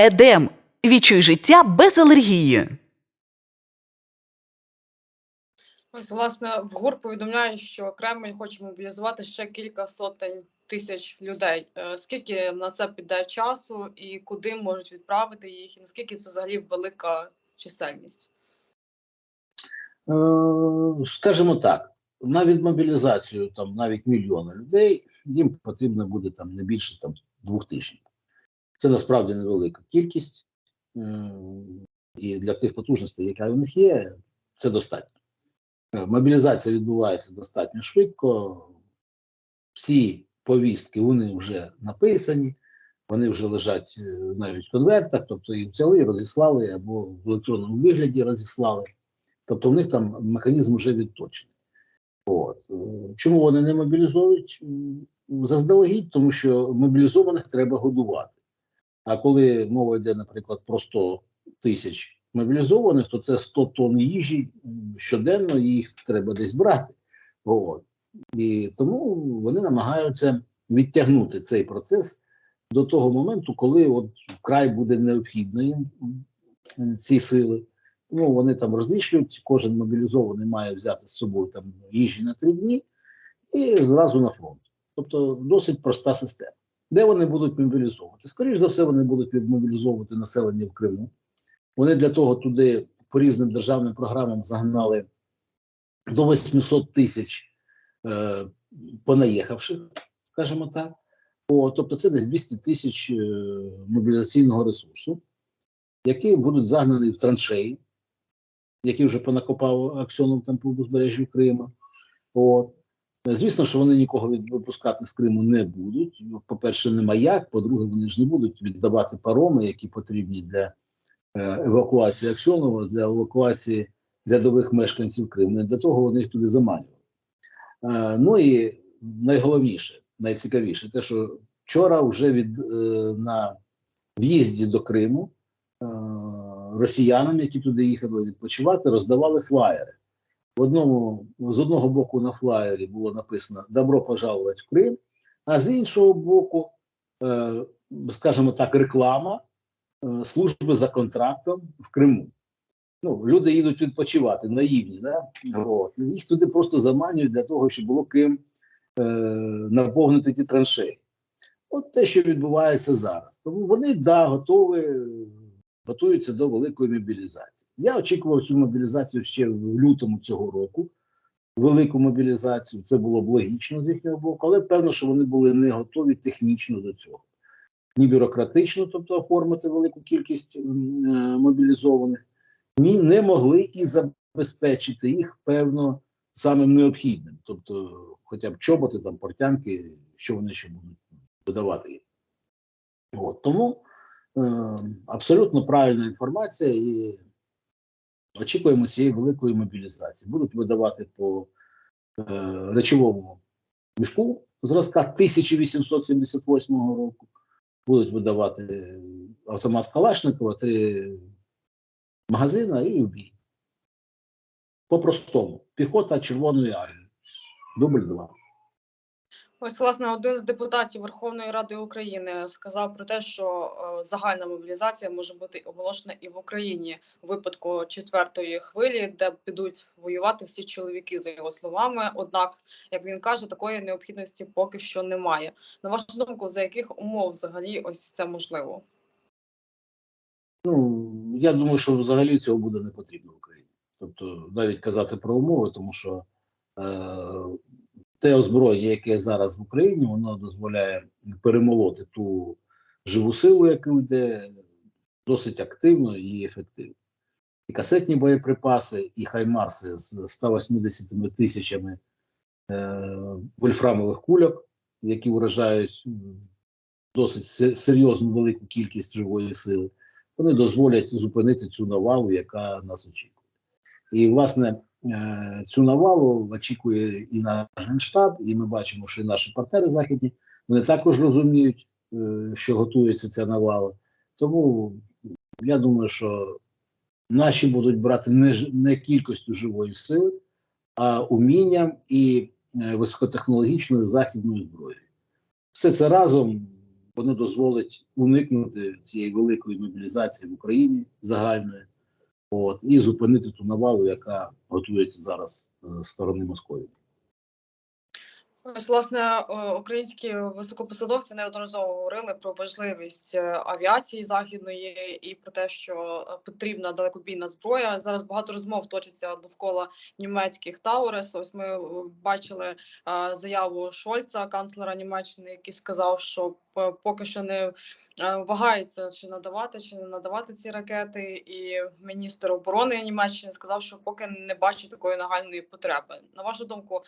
Едем. Відчуй життя без алергії. Ось, власне, в ГУР повідомляє, що Кремль хоче мобілізувати ще кілька сотень тисяч людей. Е, Скільки на це піде часу і куди можуть відправити їх, і наскільки це взагалі велика чисельність? Е, скажімо так, на відмобілізацію там навіть мільйона людей їм потрібно буде там не більше там двох тижнів. Це насправді невелика кількість, і для тих потужностей, яка у них є, це достатньо. Е, Мобілізація відбувається достатньо швидко. Всі повістки вони вже написані, вони вже лежать е, навіть в конвертах, тобто їх взяли, розіслали або в електронному вигляді розіслали. Тобто в них там механізм вже відточений. От. Е, Чому вони не мобілізують? Заздалегідь, тому що мобілізованих треба годувати. А коли мова йде, наприклад, про 100 тисяч мобілізованих, то це 100 тонн їжі щоденно, їх треба десь брати. От. І тому вони намагаються відтягнути цей процес до того моменту, коли от вкрай буде необхідно їм ці сили. Ну, вони там розлічують, кожен мобілізований має взяти з собою там їжі на три дні і зразу на фронт. Тобто досить проста система. Де вони будуть мобілізовувати? Скоріше за все, вони будуть відмобілізовувати населення в Криму. Вони для того туди по різним державним програмам загнали до 800 тисяч е, понаїхавших, скажімо так. О, тобто це десь 200 тисяч е, мобілізаційного ресурсу, які будуть загнані в траншеї, які вже понакопав Аксьонов там по узбережжю Криму. От. Звісно, що вони нікого від- випускати з Криму не будуть. По-перше, нема як. По-друге, вони ж не будуть віддавати пароми, які потрібні для е, евакуації Аксьонова, для евакуації рядових мешканців Криму. Для того вони їх туди заманювали. Е, ну і найголовніше, найцікавіше, те, що вчора вже від, е, на в'їзді до Криму росіянам, які туди їхали відпочивати, роздавали флаєри. В одному, з одного боку на флаєрі було написано Добро пожаловать в Крим, а з іншого боку, е, скажімо так, реклама е, служби за контрактом в Криму. Ну, люди їдуть відпочивати, наївні, да? От. їх туди просто заманюють для того, щоб було ким е, наповнити ті траншеї. От те, що відбувається зараз. Тому вони да, готові, готуються до великої мобілізації. Я очікував цю мобілізацію ще в лютому цього року. Велику мобілізацію, це було б логічно з їхнього боку, але певно, що вони були не готові технічно до цього. Ні бюрократично, тобто оформити велику кількість е, мобілізованих, ні не могли і забезпечити їх певно самим необхідним, тобто, хоча б чоботи, там портянки, що вони ще будуть видавати їм. От, тому абсолютно правильна інформація і очікуємо цієї великої мобілізації. Будуть видавати по е, речовому мішку зразка 1878 року. Будуть видавати автомат Калашникова, три магазина і убій. По-простому. Піхота Червоної армії. Дубль 2. Ось, власне, один з депутатів Верховної Ради України сказав про те, що е, загальна мобілізація може бути оголошена і в Україні у випадку четвертої хвилі, де підуть воювати всі чоловіки, за його словами. Однак, як він каже, такої необхідності поки що немає. На вашу думку, за яких умов взагалі ось це можливо? Ну, я думаю, що взагалі цього буде не потрібно в Україні. Тобто навіть казати про умови, тому що е, те озброєння, яке зараз в Україні, воно дозволяє перемолоти ту живу силу, яка йде досить активно і ефективно. І касетні боєприпаси, і хаймарси з 180 тисячами е, вольфрамових кульок, які вражають досить серйозну велику кількість живої сили вони дозволять зупинити цю навалу, яка нас очікує. І, власне, цю навалу очікує і наш генштаб, і ми бачимо, що і наші партнери західні вони також розуміють, е, що готується ця навала. Тому я думаю, що наші будуть брати не, не кількістю живої сили, а умінням і е, високотехнологічною західною зброєю. Все це разом воно дозволить уникнути цієї великої мобілізації в Україні загальної, от, і зупинити ту навалу, яка готується зараз е, з сторони Московії. Ось, власне, е, українські високопосадовці неодноразово говорили про важливість е, авіації західної і про те, що потрібна далекобійна зброя. Зараз багато розмов точиться довкола німецьких Таурес. Ось ми бачили заяву Шольца, канцлера Німеччини, який сказав, що поки що не е, вагається чи надавати, чи не надавати ці ракети. І міністр оборони Німеччини сказав, що поки не бачить такої нагальної потреби. На вашу думку,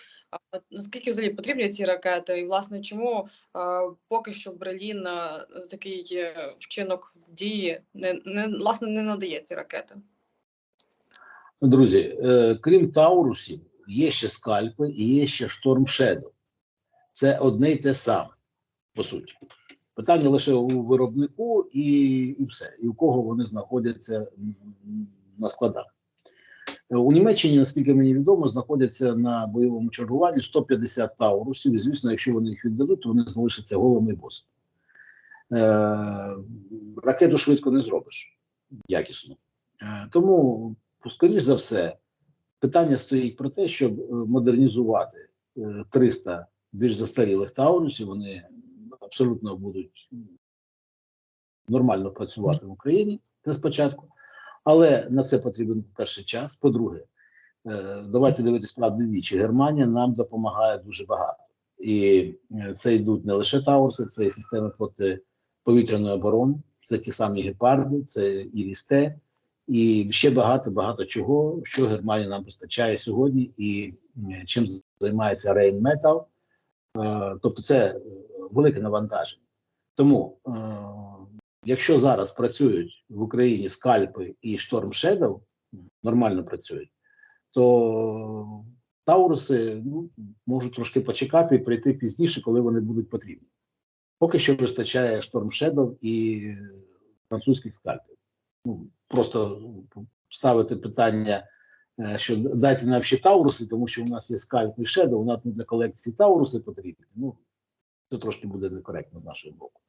Наскільки взагалі потрібні ці ракети? І власне чому е, поки що Берлін е, такий е, вчинок дії не, не власне не надає ці ракети? Друзі, е, крім Таурусів, є ще скальпи і є ще Шторм Shadow. Це одне й те саме, по суті. Питання лише у виробнику і, і все. І у кого вони знаходяться на складах. Е, У Німеччині, наскільки мені відомо, знаходяться на бойовому чергуванні 150 таурусів. І, звісно, якщо вони їх віддадуть, то вони залишаться голими і босими. Е, ракету швидко не зробиш якісно. Е, тому, скоріш за все, питання стоїть про те, щоб е, модернізувати е, 300 більш застарілих таурусів. Вони абсолютно будуть нормально працювати в Україні. Це спочатку. Але на це потрібен перший час. По-друге, е, давайте дивитись правди в вічі. Германія нам допомагає дуже багато. І е, це йдуть не лише Таурси, це і системи протиповітряної оборони, це ті самі гепарди, це і Рісте, і ще багато багато чого, що Германія нам постачає сьогодні, і чим займається Rheinmetall. Е, Тобто, це е, велике навантаження. Тому, е, якщо зараз працюють в Україні скальпи і Storm Shadow, нормально працюють, то Тауруси ну, можуть трошки почекати і прийти пізніше, коли вони будуть потрібні. Поки що вистачає Storm Shadow і французьких скальпів. Ну, просто ставити питання, е, що дайте нам ще Тауруси, тому що у нас є скальп і Shadow, у нас для колекції Тауруси потрібні. Ну, це трошки буде некоректно з нашого боку.